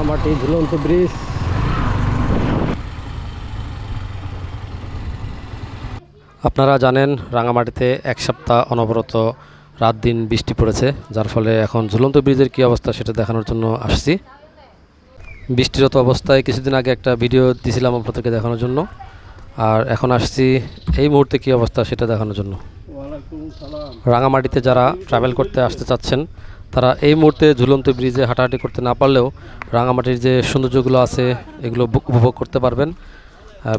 রাঙামাটি ঝুলন্ত ব্রিজ। আপনারা জানেন রাঙামাটিতে এক সপ্তাহ অনবরত রাত দিন বৃষ্টি পড়েছে যার ফলে এখন ঝুলন্ত ব্রিজের কী অবস্থা সেটা দেখানোর জন্য আসছি। বৃষ্টিরত অবস্থায় কিছুদিন আগে একটা ভিডিও দিয়েছিলাম আপনাদেরকে দেখানোর জন্য আর এখন আসছি এই মুহূর্তে কী অবস্থা সেটা দেখানোর জন্য। রাঙামাটিতে যারা ট্রাভেল করতে আসতে চাচ্ছেন তারা এই মুহূর্তে ঝুলন্ত ব্রিজে হাঁটাহাঁটি করতে না পারলেও রাঙামাটির যে সৌন্দর্যগুলো আছে, এগুলো উপভোগ করতে পারবেন।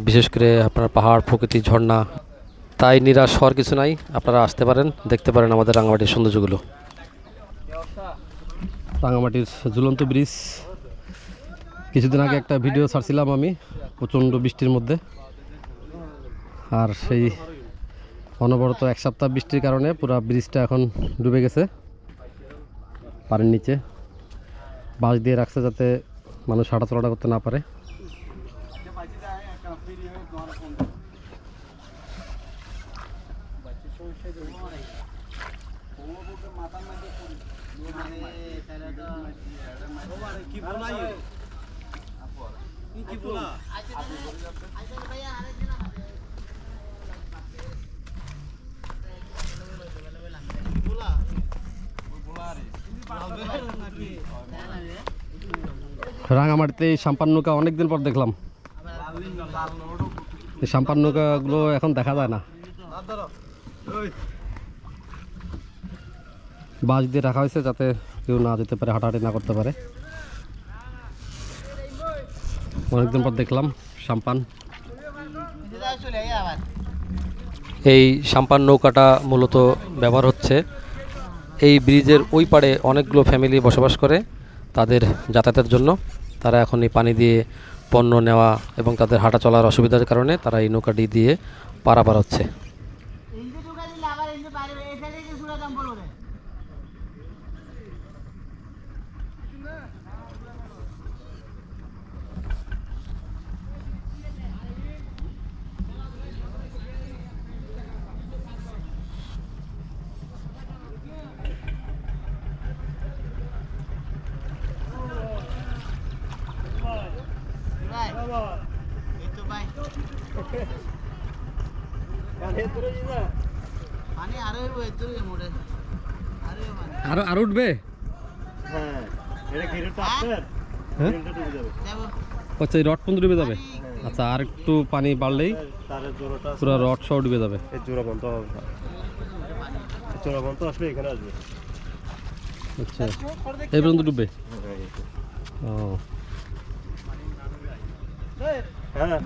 বিশেষ করে আপনার পাহাড়, প্রকৃতি, ঝর্ণা, তাই নিরাশ হওয়ার কিছু নাই। আপনারা আসতে পারেন, দেখতে পারেন আমাদের রাঙামাটির সৌন্দর্যগুলো। রাঙামাটির ঝুলন্ত ব্রিজ। কিছুদিন আগে একটা ভিডিও ছাড়ছিলাম আমি, প্রচণ্ড বৃষ্টির মধ্যে। আর সেই অনবরত এক সপ্তাহ বৃষ্টির কারণে পুরো ব্রিজটা এখন ডুবে গেছে। পানির নিচে। বাঁশ দিয়ে রাখছে যাতে মানুষ হাঁটাচলাটা করতে না পারে। রাঙামাটিতে এই সাম্পান নৌকা অনেকদিন পর দেখলাম। এই সাম্পান নৌকাগুলো এখন দেখা যায় না। বাঁশ দিয়ে রাখা হয়েছে যাতে কেউ না যেতে পারে, হাঁটাহাঁটি না করতে পারে। অনেকদিন পর দেখলাম সাম্পান। এই সাম্পান নৌকাটা মূলত ব্যবহার হচ্ছে এই ব্রিজের ওই পাড়ে অনেকগুলো ফ্যামিলি বসবাস করে তাদের যাতায়াতের জন্য। তারা এখন এই পানি দিয়ে পণ্য নেওয়া এবং তাদের হাঁটা চলার অসুবিধার কারণে তারা এই নৌকাটি দিয়ে পারাপার হচ্ছে। এই তো ভাই পানি আরও এত মোড়ে আরও মানে আরও আরও উঠবে? হ্যাঁ এটা হ্যাঁ? আছে। হ্যাঁ আচ্ছা এই রড পর্যন্ত ডুবে যাবে আচ্ছা আর একটু পানি বাড়লেই পুরো রড সহ ডুবে যাবে এই জোড়া বন্ধ জোড়া বন্ধ আসলে এখানে আসবে। আচ্ছা এই পর্যন্ত ডুববে হ্যাঁ। ও। হ্যাঁ